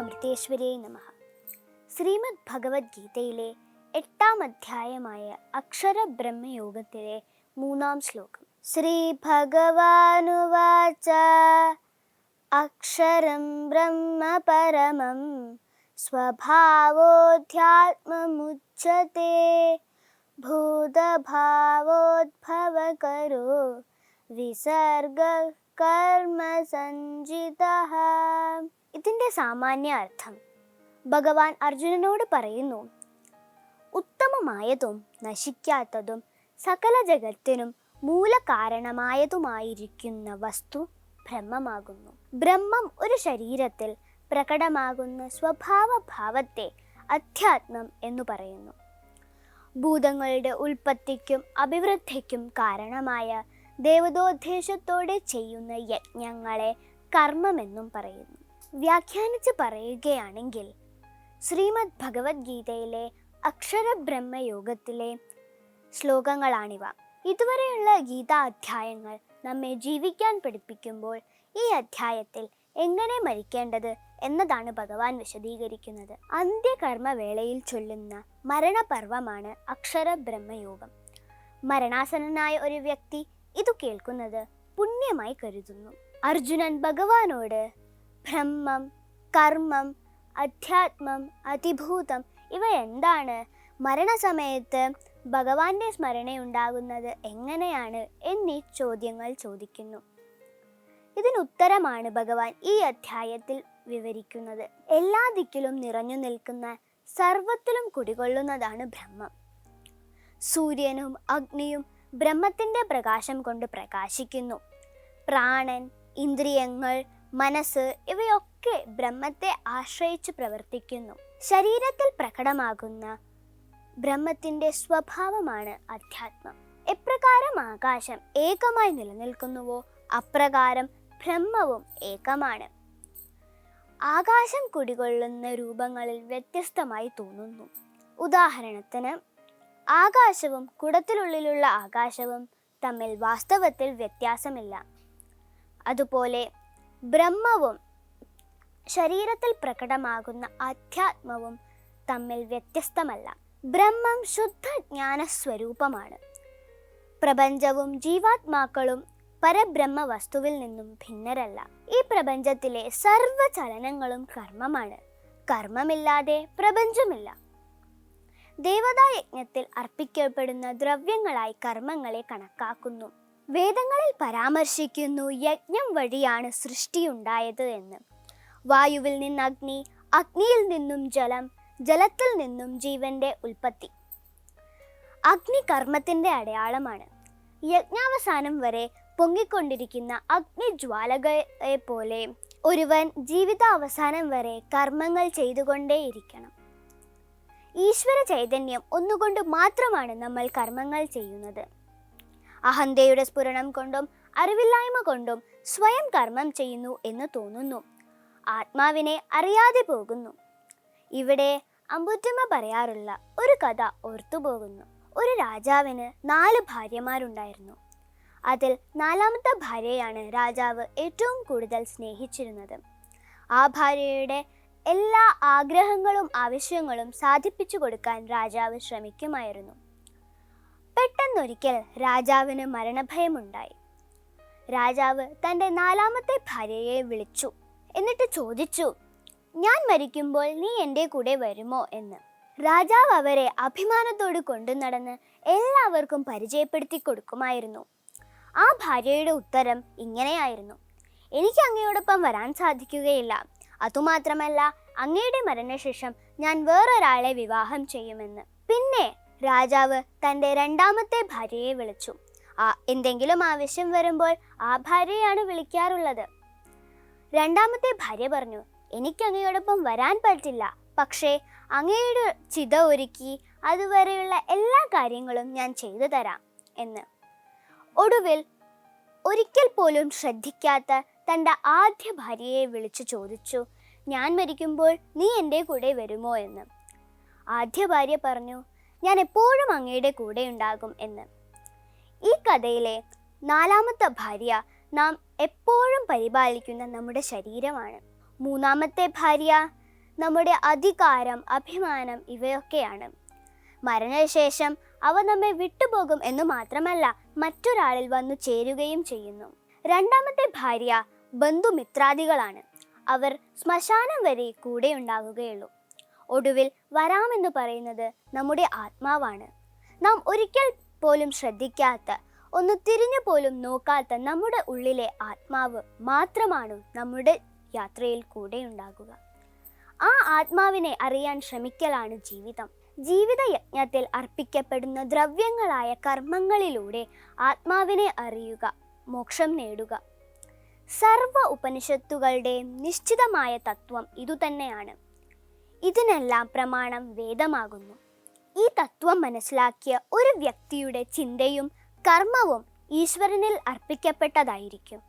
അമൃതേശ്വരിയെ നമ. ശ്രീമദ് ഭഗവത്ഗീതയിലെ എട്ടാം അധ്യായമായ അക്ഷര ബ്രഹ്മയോഗത്തിലെ മൂന്നാം ശ്ലോകം. ശ്രീ ഭഗവാനുവാച അക്ഷരം ബ്രഹ്മ പരമം സ്വഭാവോധ്യാത്മമുച്ചത്തെ ഭൂതഭാവോദ്ഭവകരോ വിസർഗ സഞ്ചിത ഇതിന്റെ സാമാന്യ അർത്ഥം ഭഗവാൻ അർജുനനോട് പറയുന്നു ഉത്തമമായതും നശിക്കാത്തതും സകല ജഗത്തിനും മൂലകാരണമായതുമായിരിക്കുന്ന വസ്തു ബ്രഹ്മമാകുന്നു. ബ്രഹ്മം ഒരു ശരീരത്തിൽ പ്രകടമാകുന്ന സ്വഭാവഭാവത്തെ അധ്യാത്മം എന്നു പറയുന്നു. ഭൂതങ്ങളുടെ ഉൽപ്പത്തിക്കും അഭിവൃദ്ധിക്കും കാരണമായ ദേവതോദ്ദേശത്തോടെ ചെയ്യുന്ന യജ്ഞങ്ങളെ കർമ്മമെന്നും പറയുന്നു. വ്യാഖ്യാനിച്ച് പറയുകയാണെങ്കിൽ ശ്രീമദ് ഭഗവത്ഗീതയിലെ അക്ഷരബ്രഹ്മയോഗത്തിലെ ശ്ലോകങ്ങളാണിവ. ഇതുവരെയുള്ള ഗീതാ അധ്യായങ്ങൾ നമ്മെ ജീവിക്കാൻ പഠിപ്പിക്കുമ്പോൾ ഈ അധ്യായത്തിൽ എങ്ങനെ മരിക്കേണ്ടത് എന്നതാണ് ഭഗവാൻ വിശദീകരിക്കുന്നത്. അന്ത്യകർമ്മവേളയിൽ ചൊല്ലുന്ന മരണപർവമാണ് അക്ഷരബ്രഹ്മയോഗം. മരണാസനനായ ഒരു വ്യക്തി ഇത് കേൾക്കുന്നത് പുണ്യമായി കരുതുന്നു. അർജുനൻ ഭഗവാനോട് ബ്രഹ്മം കർമ്മം അധ്യാത്മം അതിഭൂതം ഇവ എന്താണ്? മരണസമയത്ത് ഭഗവാന്റെ സ്മരണയുണ്ടാകുന്നത് എങ്ങനെയാണ് എന്നീ ചോദ്യങ്ങൾ ചോദിക്കുന്നു. ഇതിനുത്തരമാണ് ഭഗവാൻ ഈ അധ്യായത്തിൽ വിവരിക്കുന്നത്. എല്ലാ ദിക്കിലും നിറഞ്ഞു നിൽക്കുന്ന സർവത്തിലും കുടികൊള്ളുന്നതാണ് ബ്രഹ്മം. സൂര്യനും അഗ്നിയും ബ്രഹ്മത്തിന്റെ പ്രകാശം കൊണ്ട് പ്രകാശിക്കുന്നു. പ്രാണൻ ഇന്ദ്രിയങ്ങൾ മനസ്സ് ഇവയൊക്കെ ബ്രഹ്മത്തെ ആശ്രയിച്ച് പ്രവർത്തിക്കുന്നു. ശരീരത്തിൽ പ്രകടമാകുന്ന ബ്രഹ്മത്തിന്റെ സ്വഭാവമാണ് അധ്യാത്മം. എപ്രകാരം ആകാശം ഏകമായി നിലനിൽക്കുന്നുവോ അപ്രകാരം ബ്രഹ്മവും ഏകമാണ്. ആകാശം കുടികൊള്ളുന്ന രൂപങ്ങളിൽ വ്യത്യസ്തമായി തോന്നുന്നു. ഉദാഹരണത്തിന് ആകാശവും കുടത്തിനുള്ളിലുള്ള ആകാശവും തമ്മിൽ വാസ്തവത്തിൽ വ്യത്യാസമില്ല. അതുപോലെ ബ്രഹ്മവും ശരീരത്തിൽ പ്രകടമാകുന്ന അധ്യാത്മവും തമ്മിൽ വ്യത്യസ്തമല്ല. ബ്രഹ്മം ശുദ്ധ ജ്ഞാനസ്വരൂപമാണ് പ്രപഞ്ചവും ജീവാത്മാക്കളും പരബ്രഹ്മ വസ്തുവിൽ നിന്നും ഭിന്നരല്ല. ഈ പ്രപഞ്ചത്തിലെ സർവ ചലനങ്ങളും കർമ്മമാണ്. കർമ്മമില്ലാതെ പ്രപഞ്ചമില്ല. ദേവതായജ്ഞത്തിൽ അർപ്പിക്കപ്പെടുന്ന ദ്രവ്യങ്ങളായി കർമ്മങ്ങളെ കണക്കാക്കുന്നു. വേദങ്ങളിൽ പരാമർശിക്കുന്നു യജ്ഞം വഴിയാണ് സൃഷ്ടിയുണ്ടായത് എന്ന്. വായുവിൽ നിന്ന് അഗ്നി അഗ്നിയിൽ നിന്നും ജലം ജലത്തിൽ നിന്നും ജീവന്റെ ഉൽപ്പത്തി. അഗ്നി കർമ്മത്തിന്റെ അടയാളമാണ്. യജ്ഞാവസാനം വരെ പൊങ്ങിക്കൊണ്ടിരിക്കുന്ന അഗ്നിജ്വാലകളെ പോലെ ഒരുവൻ ജീവിതാവസാനം വരെ കർമ്മങ്ങൾ ചെയ്തുകൊണ്ടേയിരിക്കണം. ഈശ്വര ചൈതന്യം ഒന്നുകൊണ്ട് മാത്രമാണ് നമ്മൾ കർമ്മങ്ങൾ ചെയ്യുന്നത്. അഹന്തയുടെ സ്ഫുരണം കൊണ്ടും അറിവില്ലായ്മ കൊണ്ടും സ്വയം കർമ്മം ചെയ്യുന്നു എന്ന് തോന്നുന്നു. ആത്മാവിനെ അറിയാതെ പോകുന്നു. ഇവിടെ അമ്പുറ്റമ്മ പറയാറുള്ള ഒരു കഥ ഓർത്തുപോകുന്നു ഒരു രാജാവിന് നാല് ഭാര്യമാരുണ്ടായിരുന്നു. അതിൽ നാലാമത്തെ ഭാര്യയാണ് രാജാവ് ഏറ്റവും കൂടുതൽ സ്നേഹിച്ചിരുന്നത്. ആ ഭാര്യയുടെ എല്ലാ ആഗ്രഹങ്ങളും ആവശ്യങ്ങളും സാധിപ്പിച്ചു കൊടുക്കാൻ രാജാവ് ശ്രമിക്കുമായിരുന്നു. പെട്ടെന്നൊരിക്കൽ രാജാവിന് മരണഭയമുണ്ടായി. രാജാവ് തന്റെ നാലാമത്തെ ഭാര്യയെ വിളിച്ചു. എന്നിട്ട് ചോദിച്ചു ഞാൻ മരിക്കുമ്പോൾ നീ എന്റെ കൂടെ വരുമോ? എന്ന്. രാജാവ് അവരെ അഭിമാനത്തോട് കൊണ്ടു നടന്ന് എല്ലാവർക്കും പരിചയപ്പെടുത്തി കൊടുക്കുമായിരുന്നു. ആ ഭാര്യയുടെ ഉത്തരം ഇങ്ങനെയായിരുന്നു. എനിക്ക് അങ്ങയോടൊപ്പം വരാൻ സാധിക്കുകയില്ല. അതുമാത്രമല്ല അങ്ങയുടെ മരണശേഷം ഞാൻ വേറൊരാളെ വിവാഹം ചെയ്യുമെന്ന്. പിന്നെ രാജാവ് തന്റെ രണ്ടാമത്തെ ഭാര്യയെ വിളിച്ചു. ആ എന്തെങ്കിലും ആവശ്യം വരുമ്പോൾ ആ ഭാര്യയാണ് വിളിക്കാറുള്ളത്. രണ്ടാമത്തെ ഭാര്യ പറഞ്ഞു എനിക്ക് അങ്ങയോടൊപ്പം വരാൻ പറ്റില്ല. പക്ഷേ അങ്ങയുടെ ചിത ഒരുക്കി അതുവരെയുള്ള എല്ലാ കാര്യങ്ങളും ഞാൻ ചെയ്തു തരാം എന്ന്. ഒടുവിൽ ഒരിക്കൽ പോലും ശ്രദ്ധിക്കാത്ത തന്റെ ആദ്യ ഭാര്യയെ വിളിച്ചു ചോദിച്ചു ഞാൻ മരിക്കുമ്പോൾ നീ എന്റെ കൂടെ വരുമോ? എന്ന്. ആദ്യ ഭാര്യ പറഞ്ഞു ഞാൻ എപ്പോഴും അങ്ങയുടെ കൂടെ ഉണ്ടാകും എന്ന്. ഈ കഥയിലെ നാലാമത്തെ ഭാര്യ നാം എപ്പോഴും പരിപാലിക്കുന്ന നമ്മുടെ ശരീരമാണ്. മൂന്നാമത്തെ ഭാര്യ നമ്മുടെ അധികാരം അഭിമാനം ഇവയൊക്കെയാണ്. മരണശേഷം അവ നമ്മെ വിട്ടുപോകും എന്ന് മാത്രമല്ല മറ്റൊരാളിൽ വന്നു ചേരുകയും ചെയ്യുന്നു. രണ്ടാമത്തെ ഭാര്യ ബന്ധുമിത്രാദികളാണ്. അവർ ശ്മശാനം വരെ കൂടെ ഉണ്ടാകുകയുള്ളൂ. ഒടുവിൽ വരാമെന്ന് പറയുന്നത് നമ്മുടെ ആത്മാവാണ്. നാം ഒരിക്കൽ പോലും ശ്രദ്ധിക്കാത്ത ഒന്ന് തിരിഞ്ഞു പോലും നോക്കാത്ത നമ്മുടെ ഉള്ളിലെ ആത്മാവ് മാത്രമാണ് നമ്മുടെ യാത്രയിൽ കൂടെ ഉണ്ടാകുക. ആ ആത്മാവിനെ അറിയാൻ ശ്രമിക്കലാണ് ജീവിതം. ജീവിത യജ്ഞത്തിൽ അർപ്പിക്കപ്പെടുന്ന ദ്രവ്യങ്ങളായ കർമ്മങ്ങളിലൂടെ ആത്മാവിനെ അറിയുക മോക്ഷം നേടുക. സർവ ഉപനിഷത്തുകളുടെയും നിശ്ചിതമായ തത്വം ഇതുതന്നെയാണ്. ഇതിനെല്ലാം പ്രമാണം വേദമാകുന്നു. ഈ തത്വം മനസ്സിലാക്കിയ ഒരു വ്യക്തിയുടെ ചിന്തയും കർമ്മവും ഈശ്വരനിൽ അർപ്പിക്കപ്പെട്ടതായിരിക്കും.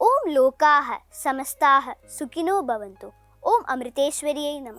ഓം ലോകാഹ സമസ്താഹ സുഖിനോ ഭവന്തു. ഓം അമൃതേശ്വരിയെ നമ.